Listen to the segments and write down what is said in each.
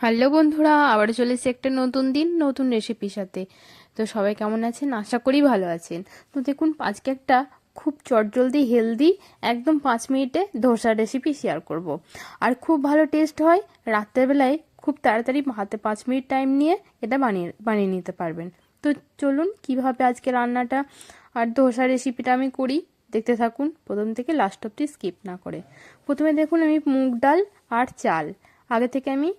Hello বন্ধুরা আবার চলেছে একটা নতুন দিন, নতুন রেসিপির সাথে। তো সবাই কেমন আছেন? আশা করি ভালো আছেন। তো দেখুন, আজকে একটা খুব চটজলদি হেলদি একদম পাঁচ মিনিটে ধোসার রেসিপি শেয়ার করব। আর খুব ভালো টেস্ট হয় রাত্রেবেলায় খুব তাড়াতাড়ি হাতে পাঁচ মিনিট টাইম নিয়ে এটা বানিয়ে বানিয়ে নিতে পারবেন। তো চলুন, কীভাবে আজকে রান্নাটা আর ধোসা রেসিপিটা আমি করি, দেখতে থাকুন। প্রথম থেকে লাস্ট অবধি স্কিপ না করে। প্রথমে দেখুন, আমি মুগ ডাল আর চাল। আগে থেকে আমি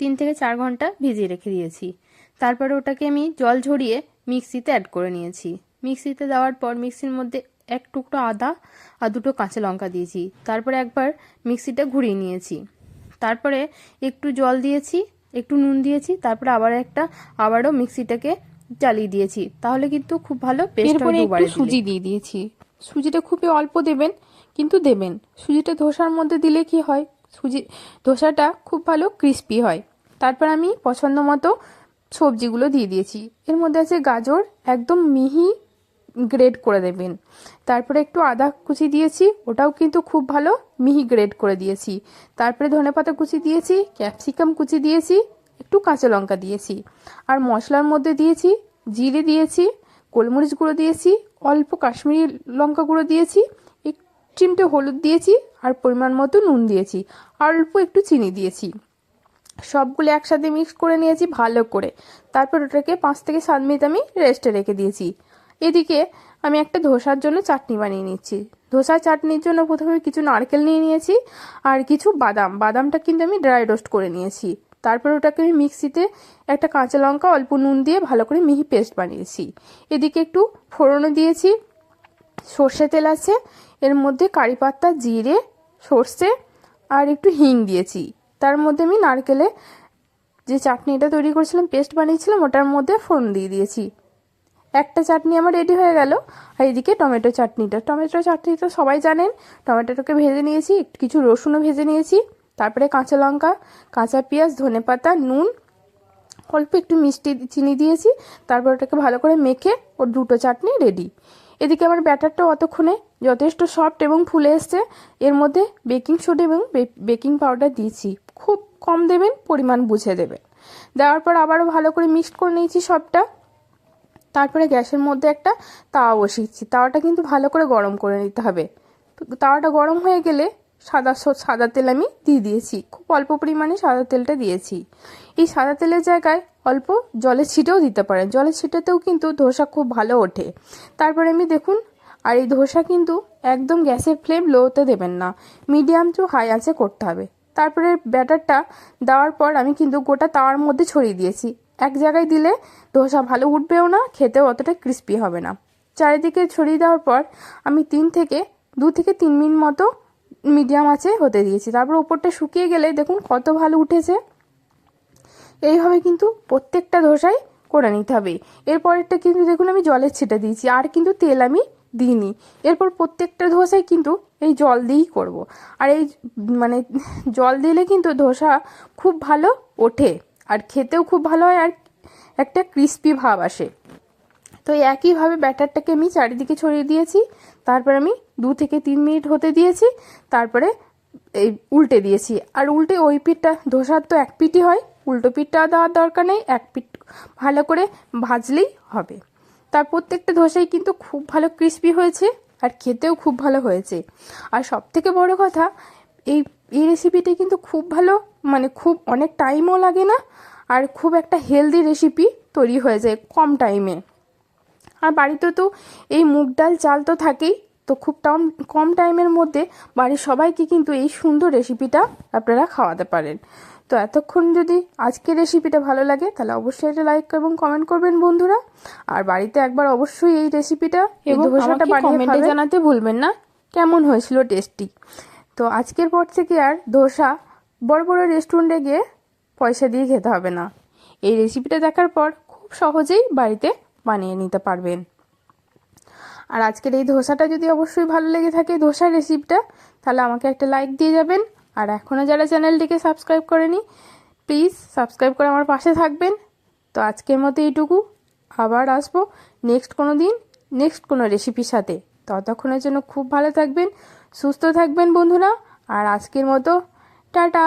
তিন থেকে চার ঘণ্টা ভিজিয়ে রেখে দিয়েছি। তারপরে ওটাকে আমি জল ঝরিয়ে মিক্সিতে অ্যাড করে নিয়েছি। মিক্সিতে দেওয়ার পর মিক্সির মধ্যে এক টুকরো আদা আর দুটো কাঁচা লঙ্কা দিয়েছি। তারপরে একবার মিক্সিটা ঘুরিয়ে নিয়েছি। তারপরে একটু জল দিয়েছি একটু নুন দিয়েছি তারপরে আবার একটা আবারও মিক্সিটাকে চালিয়ে দিয়েছি। তাহলে কিন্তু খুব ভালো পেস্ট হয় একটু সুজি দিয়ে দিয়েছি। সুজিটা খুবই অল্প দেবেন কিন্তু দেবেন। সুজিটা ধোসার মধ্যে দিলে কি হয়? সুজি, ধোসাটা খুব ভালো ক্রিস্পি হয়। তারপর আমি পছন্দ মতো সবজিগুলো দিয়ে দিয়েছি। এর মধ্যে আছে গাজর, একদম মিহি গ্রেড করে দেবেন। তারপরে একটু আদা কুচি দিয়েছি, ওটাও কিন্তু খুব ভালো মিহি গ্রেড করে দিয়েছি। তারপরে ধনেপাতা কুচি দিয়েছি ক্যাপসিকাম কুচি দিয়েছি, একটু কাঁচা লঙ্কা দিয়েছি। আর মশলার মধ্যে দিয়েছি, জিরে দিয়েছি, গোলমরিচ গুঁড়ো দিয়েছি, অল্প কাশ্মীরি লঙ্কা গুঁড়ো দিয়েছি চিমটে হলুদ দিয়েছি আর পরিমাণ মতো নুন দিয়েছি আর অল্প একটু চিনি দিয়েছি। সবগুলো একসাথে মিক্স করে নিয়েছি ভালো করে। তারপর ওটাকে পাঁচ থেকে সাত মিনিট আমি রেস্টে রেখে দিয়েছি। এদিকে আমি একটা ধোসার জন্য চাটনি বানিয়ে নিচ্ছি। ধোসার চাটনির জন্য প্রথমে কিছু নারকেল নিয়ে নিয়েছি আর কিছু বাদাম। বাদামটা কিন্তু আমি ড্রাই রোস্ট করে নিয়েছি। তারপর ওটাকে আমি মিক্সিতে একটা কাঁচা লঙ্কা, অল্প নুন দিয়ে ভালো করে মিহি পেস্ট বানিয়েছি। এদিকে একটু ফোড়নও দিয়েছি। সর্ষে তেল আছে এর মধ্যে কারি পাত্তা জিরে, সর্ষে আর একটু হিং দিয়েছি। তার মধ্যে আমি নারকেলে যে চাটনিটা তৈরি করেছিলাম, পেস্ট বানিয়েছিলাম, ওটার মধ্যে ফোড়ন দিয়ে দিয়েছি। একটা চাটনি আমার রেডি হয়ে গেল, আর এদিকে টমেটো চাটনিটা। টমেটো চাটনি তো সবাই জানেন, টমেটোটাকে ভেজে নিয়েছি, কিছু রসুনও ভেজে নিয়েছি, তারপরে কাঁচা লঙ্কা, কাঁচা পেঁয়াজ, ধনে পাতা, নুন, অল্প একটু মিষ্টি, চিনি দিয়েছি, তারপর ওটাকে ভালো করে মেখে ওর দুটো চাটনি রেডি এদিকে আমার ব্যাটারটা অতক্ষণে যথেষ্ট সফট এবং ফুলে এসছে। এর মধ্যে বেকিং সোডা এবং বেকিং পাউডার দিয়েছি। খুব কম দেবেন, পরিমাণ বুঝে দেবেন। দেওয়ার পর আবারও ভালো করে মিক্সড করে নিয়েছি সবটা। তারপরে গ্যাসের মধ্যে একটা তাওয়া বসিয়েছি। তাওয়াটা কিন্তু ভালো করে গরম করে নিতে হবে। তাওয়াটা গরম হয়ে গেলে সাদা সাদা তেল আমি দিয়ে দিয়েছি। খুব অল্প পরিমাণে সাদা তেলটা দিয়েছি। এই সাদা তেলের জায়গায় অল্প জলের ছিটেও দিতে পারেন। জলের ছিটেতেও কিন্তু ধোসা খুব ভালো ওঠে। তারপরে আমি দেখুন, আর এই ধোসা কিন্তু একদম গ্যাসের ফ্লেম লোতে দেবেন না। মিডিয়াম টু হাই আঁচে করতে হবে। তারপরে ব্যাটারটা দেওয়ার পর আমি কিন্তু গোটা তাওয়ার মধ্যে ছড়িয়ে দিয়েছি। এক জায়গায় দিলে ধোসা ভালো উঠবেও না, খেতেও অতটা ক্রিস্পি হবে না। চারিদিকে ছড়িয়ে দেওয়ার পর আমি তিন থেকে, দু থেকে তিন মিনিট মতো মিডিয়াম আছে হতে দিয়েছি। তারপর ওপরটা শুকিয়ে গেলে দেখুন কত ভালো উঠেছে। এইভাবে কিন্তু প্রত্যেকটা ধোসাই করে নিতে হবে। এরপরেরটা কিন্তু দেখুন আমি জলের ছিটা দিয়েছি, আর কিন্তু তেল আমি দিইনি। এরপর প্রত্যেকটা ধোসাই কিন্তু এই জল দিয়েই করব। আর এই মানে জল দিলে কিন্তু ধোসা খুব ভালো ওঠে, আর খেতেও খুব ভালো হয়, আর একটা ক্রিস্পি ভাব আসে। তো একইভাবে ব্যাটারটাকে আমি চারিদিকে ছড়িয়ে দিয়েছি, তারপর আমি দু থেকে তিন মিনিট হতে দিয়েছি, তারপরে এই উল্টে দিয়েছি। আর উল্টে ওই পিঠটা, ধোসার তো এক পিঠই হয়, উল্টো পিঠটা দেওয়ার দরকার নেই, এক পিঠ ভালো করে ভাজলেই হবে। তার প্রত্যেকটা ধোসাই কিন্তু খুব ভালো ক্রিস্পি হয়েছে আর খেতেও খুব ভালো হয়েছে। আর সব থেকে বড় কথা, এই এই রেসিপিটি কিন্তু খুব ভালো মানে খুব অনেক টাইমও লাগে না আর খুব একটা হেলদি রেসিপি তৈরি হয়ে যায় কম টাইমে আর বাড়িতে তো এই মুগ ডাল, চাল তো থাকেই তো খুব টাম কম টাইমের মধ্যে বাড়ির সবাইকে কিন্তু এই সুন্দর রেসিপিটা আপনারা খাওয়াতে পারেন। তো এতক্ষণ যদি আজকের রেসিপিটা ভালো লাগে তাহলে অবশ্যই এটা লাইক এবং কমেন্ট করবেন বন্ধুরা। আর বাড়িতে একবার অবশ্যই এই রেসিপিটা এবং বানিয়ে জানাতে ভুলবেন না। কেমন হয়েছিল টেস্টি তো আজকের পর থেকে আর ধোসা বড় বড় রেস্টুরেন্টে গিয়ে পয়সা দিয়ে খেতে হবে না। এই রেসিপিটা দেখার পর খুব সহজেই বাড়িতে বানিয়ে নিতে পারবেন। আর আজকের এই ধোসাটা যদি অবশ্যই ভালো লেগে থাকে, ধোসার রেসিপিটা তাহলে আমাকে একটা লাইক দিয়ে যাবেন। আর এখনও যারা চ্যানেলটিকে সাবস্ক্রাইব করেনি প্লিজ সাবস্ক্রাইব করে আমার পাশে থাকবেন। তো আজকের মতো এইটুকু। আবার আসব নেক্সট কোনো দিন নেক্সট কোনো রেসিপির সাথে। ততক্ষণের জন্য খুব ভালো থাকবেন, সুস্থ থাকবেন বন্ধুরা। আর আজকের মতো, টাটা!